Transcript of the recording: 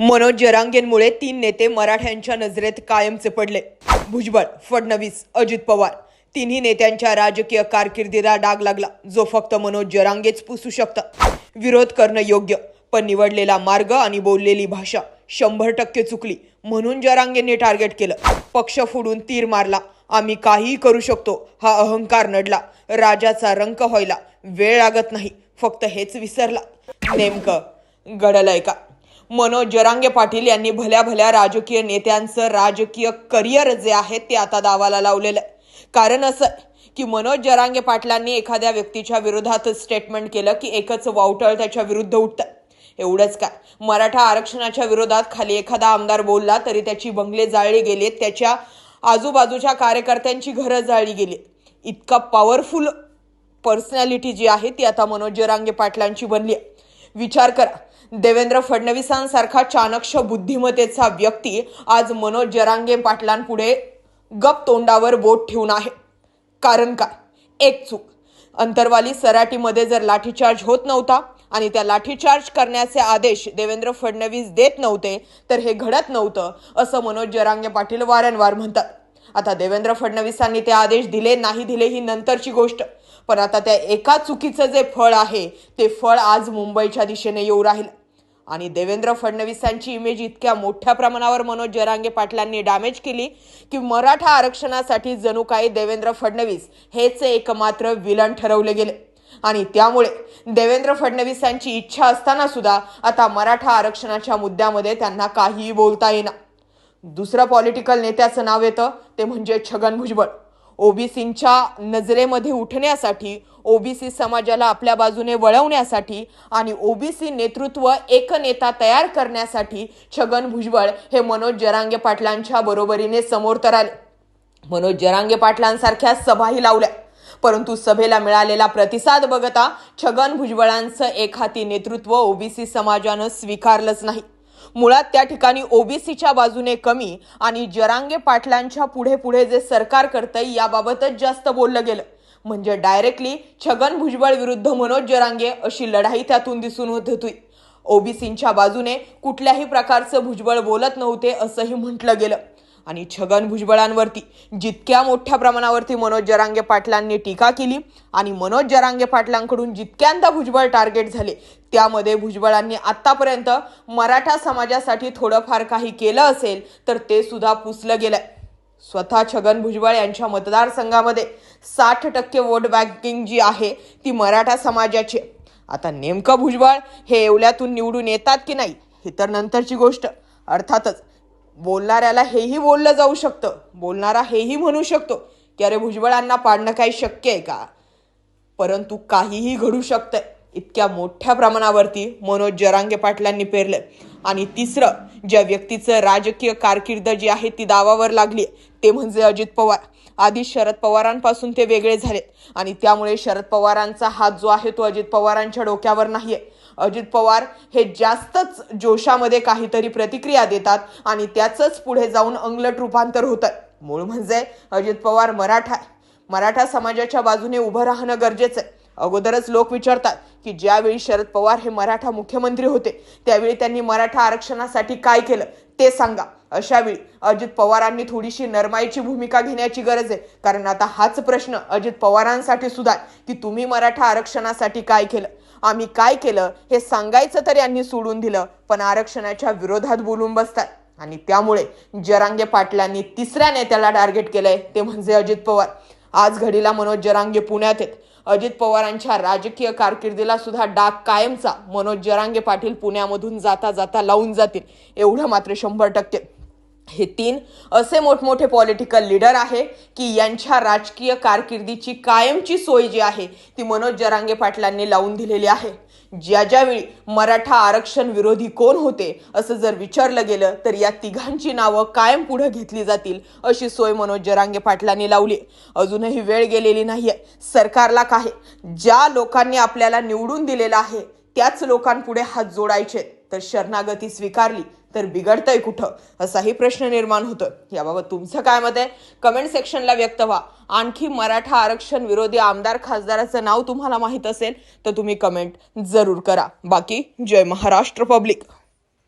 मनोज जरांगेंमुळे तीन नेते मराठ्यांच्या नजरेत कायमचे पडले भुजबळ फडणवीस अजित पवार तिन्ही नेत्यांच्या राजकीय कारकिर्दीला डाग लागला. जो फक्त मनोज जरांगेच पुसू शकतं. विरोध करणं योग्य पण निवडलेला मार्ग आणि बोललेली भाषा शंभर टक्के चुकली म्हणून जरांगेंनी टार्गेट केलं. पक्ष फोडून तीर मारला. आम्ही काहीही करू शकतो हा अहंकार नडला. राजाचा रंक व्हायला वेळ लागत नाही फक्त हेच विसरला. नेमकं घडलंय का? मनोज जरांगे पाटील यांनी भल्या भल्या राजकीय नेत्यांचं राजकीय करिअर जे आहे ते आता दावाला लावलेलं आहे. कारण असं आहे की मनोज जरांगे पाटलांनी एखाद्या व्यक्तीच्या विरोधात स्टेटमेंट केलं की एकच वावटळ त्याच्या विरुद्ध उठतं. एवढंच काय? मराठा आरक्षणाच्या विरोधात खाली एखादा आमदार बोलला तरी त्याची बंगले जाळली गेले त्याच्या आजूबाजूच्या कार्यकर्त्यांची घरं जाळली गेली इतका पॉवरफुल पर्सनॅलिटी जी आहे ती आता मनोज जरांगे पाटलांची बनली आहे. विचार करा. देवेंद्र फडणवीसांसारखा चाणक्ष बुद्धिमत्तेचा व्यक्ती आज मनोज जरांगे पाटलांपुढे गप तोंडावर बोट ठेवून आहे. कारण काय? एक चूक. अंतरवाली सराटीमध्ये जर लाठीचार्ज होत नव्हता आणि त्या लाठीचार्ज करण्याचे आदेश देवेंद्र फडणवीस देत नव्हते तर हे घडत नव्हतं असं मनोज जरांगे पाटील वारंवार म्हणतात. आता देवेंद्र फडणवीसांनी ते आदेश दिले नाही दिले ही नंतरची गोष्ट. पण आता त्या एका चुकीचं जे फळ आहे ते फळ आज मुंबईच्या दिशेने येऊ राहील. आणि देवेंद्र फडणवीसांची इमेज इतक्या मोठ्या प्रमाणावर मनोज जरांगे पाटलांनी डॅमेज केली की मराठा आरक्षणासाठी जणू काही देवेंद्र फडणवीस हेच एकमात्र विलन ठरवले गेले. आणि त्यामुळे देवेंद्र फडणवीसांची इच्छा असताना सुद्धा आता मराठा आरक्षणाच्या मुद्द्यामध्ये त्यांना काहीही बोलता येईना. दुसरं पॉलिटिकल नेत्याचं नाव येतं ते म्हणजे छगन भुजबळ. ओबीसींच्या नजरेमध्ये उठण्यासाठी ओबीसी समाजाला आपल्या बाजूने वळवण्यासाठी आणि ओबीसी नेतृत्व एक नेता तयार करण्यासाठी छगन भुजबळ हे मनोज जरांगे पाटलांच्या बरोबरीने समोर तर आले. मनोज जरांगे पाटलांसारख्या सभाही लावल्या. परंतु सभेला मिळालेला प्रतिसाद बघता छगन भुजबळांचं एक हाती नेतृत्व ओबीसी समाजानं स्वीकारलंच नाही. मुळात त्या ठिकाणी ओबीसीच्या बाजूने कमी आणि जरांगे पाटलांच्या पुढे पुढे जे सरकार करतंय याबाबतच जास्त बोललं गेलं. म्हणजे डायरेक्टली छगन भुजबळ विरुद्ध मनोज जरांगे अशी लढाई त्यातून दिसून होत. होती ओबीसींच्या बाजूने कुठल्याही प्रकारचं भुजबळ बोलत नव्हते असंही म्हटलं गेलं. आणि छगन भुजबळांवरती जितक्या मोठ्या प्रमाणावरती मनोज जरांगे पाटलांनी टीका केली आणि मनोज जरांगे पाटलांकडून जितक्यांदा भुजबळ टार्गेट झाले त्यामध्ये भुजबळांनी आत्तापर्यंत मराठा समाजासाठी थोडंफार काही केलं असेल तर ते सुद्धा पुसलं गेलंय. स्वतः छगन भुजबळ यांच्या मतदारसंघामध्ये साठ टक्के वोट बँकिंग जी आहे ती मराठा समाजाची आता नेमकं भुजबळ हे येवल्यातून निवडून येतात की नाही ही तर नंतरची गोष्ट. अर्थातच बोलणाऱ्याला हेही बोललं जाऊ शकतं. बोलणारा हेही म्हणू शकतो की अरे भुजबळांना पाडणं काही शक्य आहे का? परंतु काहीही घडू शकतंय. इतक्या मोठ्या प्रमाणावरती मनोज जरांगे पाटलांनी पेरलं आणि तिसरं ज्या व्यक्तीचं राजकीय कारकीर्द जी आहे ती दावावर लागली ते म्हणजे अजित पवार. आधी शरद पवारांपासून ते वेगळे झालेत आणि त्यामुळे शरद पवारांचा हात जो आहे तो अजित पवारांच्या डोक्यावर नाहीये. अजित पवार हे जास्तच जोशामध्ये काहीतरी प्रतिक्रिया देतात आणि त्याचंच पुढे जाऊन अंगलट रूपांतर होतं. मूळ म्हणजे अजित पवार मराठा मराठा समाजाच्या बाजूने उभं राहणं गरजेचं आहे. अगोदरच लोक विचारतात की ज्यावेळी शरद पवार हे मराठा मुख्यमंत्री होते त्यावेळी त्यांनी मराठा आरक्षणासाठी काय केलं? ते सांगा. अशावेळी अजित पवारांनी थोडीशी नरमाईची भूमिका घेण्याची गरज आहे. कारण आता हाच प्रश्न अजित पवारांसाठी सुद्धा की तुम्ही मराठा आरक्षणासाठी काय केलं? आम्ही काय केलं हे सांगायचं तर यांनी सोडून दिलं पण आरक्षणाच्या विरोधात बोलून बसतात. आणि त्यामुळे जरांगे पाटलांनी तिसऱ्या नेत्याला टार्गेट केलंय ते म्हणजे अजित पवार. आज घडीला मनोज जरांगे पुण्यात आहेत. अजित पवारांच्या राजकीय कारकिर्दीला सुद्धा डाग कायमचा. मनोज जरांगे पाटील पुण्यामधून जाता जाता लावून जातील. एवढं मात्र शंभर टक्के. हे तीन असे मोठमोठे पॉलिटिकल लीडर आहे की यांच्या राजकीय कारकिर्दीची कायमची सोय जी आहे ती मनोज जरांगे पाटलांनी लावून दिलेली आहे. ज्या ज्यावेळी मराठा आरक्षण विरोधी कोण होते असं जर विचारलं गेलं तर या तिघांची नावं कायम पुढे घेतली जातील अशी सोय मनोज जरांगे पाटलांनी लावली. अजूनही वेळ गेलेली नाहीये. सरकारला काय ज्या लोकांनी आपल्याला निवडून दिलेलं आहे त्याच लोकांपुढे हात जोडायचे. तर शरणागती स्वीकारली तर बिघडतंय कुठं? असाही प्रश्न निर्माण होतं याबाबत तुमचं काय मत आहे? कमेंट सेक्शनला व्यक्त व्हा. आणखी मराठा आरक्षण विरोधी आमदार खासदाराचं नाव तुम्हाला माहीत असेल तर तुम्ही कमेंट जरूर करा. बाकी जय महाराष्ट्र पब्लिक.